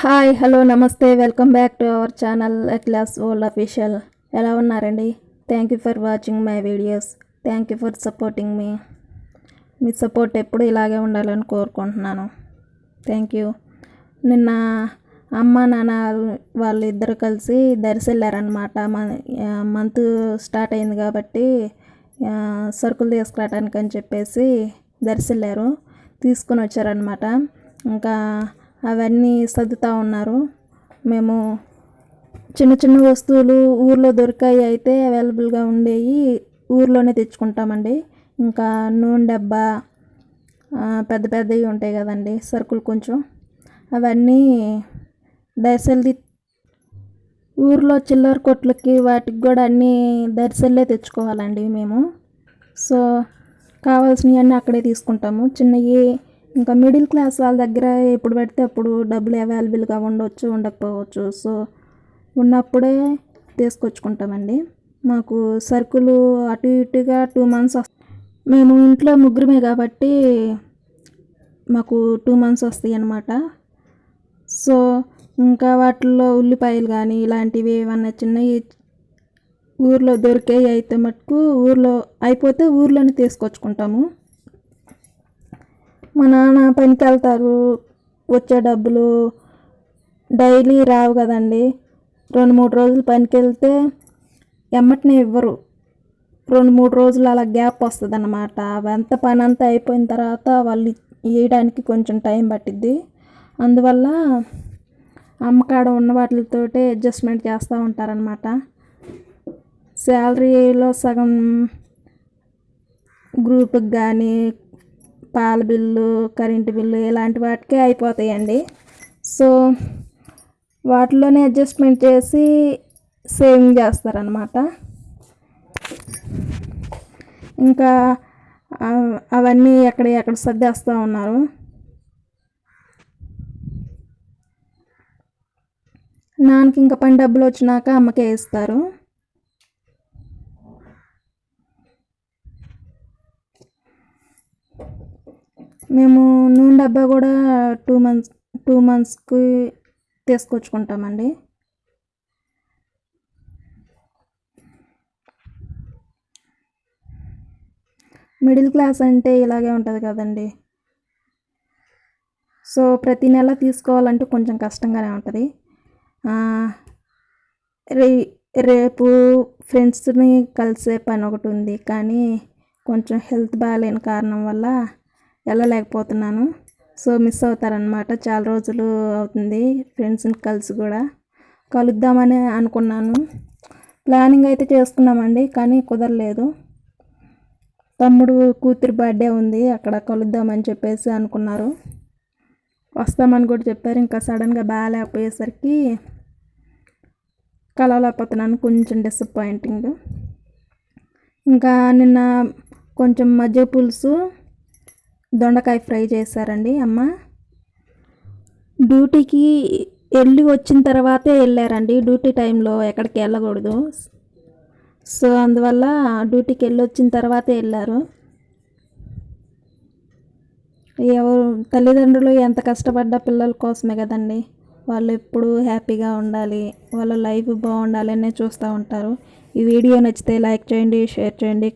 Hi hello నమస్తే. Welcome back to our channel class world official. ఎలా ఉన్నారండి? Thank you for watching my videos thank you for supporting మీ మీ support ఎప్పుడు ఇలాగే ఉండాలని కోరుకుంటున్నాను. థ్యాంక్ యూ నిన్న అమ్మ నాన్న వాళ్ళు ఇద్దరు కలిసి దర్శెళ్ళారనమాట మంత్ స్టార్ట్ అయింది కాబట్టి సరుకులు తీసుకురావడానికి అని చెప్పేసి దర్శి తీసుకొని వచ్చారనమాట ఇంకా అవన్నీ సర్దుతా ఉన్నారు. మేము చిన్న చిన్న వస్తువులు ఊర్లో దొరికాయి అయితే అవైలబుల్గా ఉండేవి ఊర్లోనే తెచ్చుకుంటామండి. ఇంకా నూనె డబ్బా పెద్ద పెద్దవి ఉంటాయి కదండి సరుకులు కొంచెం. అవన్నీ దర్శల్ది ఊర్లో చిల్లర కొట్లకి వాటికి కూడా అన్నీ దర్శల్లే తెచ్చుకోవాలండి మేము. సో కావాల్సినవి అన్నీ అక్కడే తీసుకుంటాము. చిన్నవి ఇంకా మిడిల్ క్లాస్ వాళ్ళ దగ్గర ఎప్పుడు పెడితే అప్పుడు డబ్బులు అవైలబుల్గా ఉండవచ్చు ఉండకపోవచ్చు. సో ఉన్నప్పుడే తీసుకొచ్చుకుంటామండి. మాకు సరుకులు అటు ఇటుగా టూ మంత్స్ మేము ఇంట్లో ముగ్గురమే కాబట్టి మాకు టూ మంత్స్ వస్తాయి అన్నమాట సో ఇంకా వాటిల్లో ఉల్లిపాయలు కానీ ఇలాంటివి ఏమన్నా చిన్నవి ఊర్లో దొరికేవి అయితే మటుకు ఊర్లో అయిపోతే ఊర్లోనే తీసుకొచ్చుకుంటాము. మా నాన్న పనికి వెళ్తారు వచ్చే డబ్బులు డైలీ రావు కదండి. రెండు మూడు రోజులు పనికి వెళ్తే ఎమ్మటనే ఇవ్వరు. రెండు మూడు రోజులు అలా గ్యాప్ వస్తుంది అన్నమాట అంత పని అంతా అయిపోయిన తర్వాత వాళ్ళు ఇవ్వడానికి కొంచెం టైం పట్టిద్ది. అందువల్ల అమ్మకాడ ఉన్న వాటితోటే అడ్జస్ట్మెంట్ చేస్తూ ఉంటారనమాట శాలరీలో సగం గ్రూప్కి కానీ పాల బిల్లు కరెంటు బిల్లు ఇలాంటి వాటికే అయిపోతాయండి. సో వాటిలోనే అడ్జస్ట్మెంట్ చేసి సేవింగ్ చేస్తారనమాట ఇంకా అవన్నీ ఎక్కడ ఎక్కడ సర్దేస్తూ ఉన్నారు. నాన్నకి ఇంకా పని డబ్బులు వచ్చినాక అమ్మకే ఇస్తారు. మేము నూనె డబ్బా కూడా టూ మంత్స్ టూ మంత్స్కి తీసుకొచ్చుకుంటామండి. మిడిల్ క్లాస్ అంటే ఇలాగే ఉంటుంది కదండి. సో ప్రతి నెల తీసుకోవాలంటే కొంచెం కష్టంగానే ఉంటుంది. రే రేపు ఫ్రెండ్స్ని కలిసే పని ఒకటి ఉంది. కానీ కొంచెం హెల్త్ బాగాలేని కారణం వల్ల వెళ్ళలేకపోతున్నాను. సో మిస్ అవుతారనమాట చాలా రోజులు అవుతుంది ఫ్రెండ్స్ని కలిసి కూడా. కలుద్దామని అనుకున్నాను. ప్లానింగ్ అయితే చేసుకున్నామండి కానీ కుదరలేదు. తమ్ముడు కూతురు బర్త్డే ఉంది అక్కడ కలుద్దామని చెప్పేసి అనుకున్నారు. వస్తామని కూడా చెప్పారు ఇంకా సడన్గా బాగాలేకపోయేసరికి కలవలేకపోతున్నాను కొంచెం డిసప్పాయింటింగ్ ఇంకా నిన్న కొంచెం మజ్జిగ పులుసు దొండకాయ ఫ్రై చేశారండి అమ్మ. డ్యూటీకి వెళ్ళి వచ్చిన తర్వాతే వెళ్ళారండి. డ్యూటీ టైంలో ఎక్కడికి వెళ్ళకూడదు. సో అందువల్ల డ్యూటీకి వెళ్ళి వచ్చిన తర్వాతే వెళ్ళారు. ఎవరు తల్లిదండ్రులు ఎంత కష్టపడ్డ పిల్లల కోసమే కదండి. వాళ్ళు ఎప్పుడు హ్యాపీగా ఉండాలి. వాళ్ళ లైఫ్ బాగుండాలి అనే చూస్తూ ఉంటారు. ఈ వీడియో నచ్చితే లైక్ చేయండి షేర్ చేయండి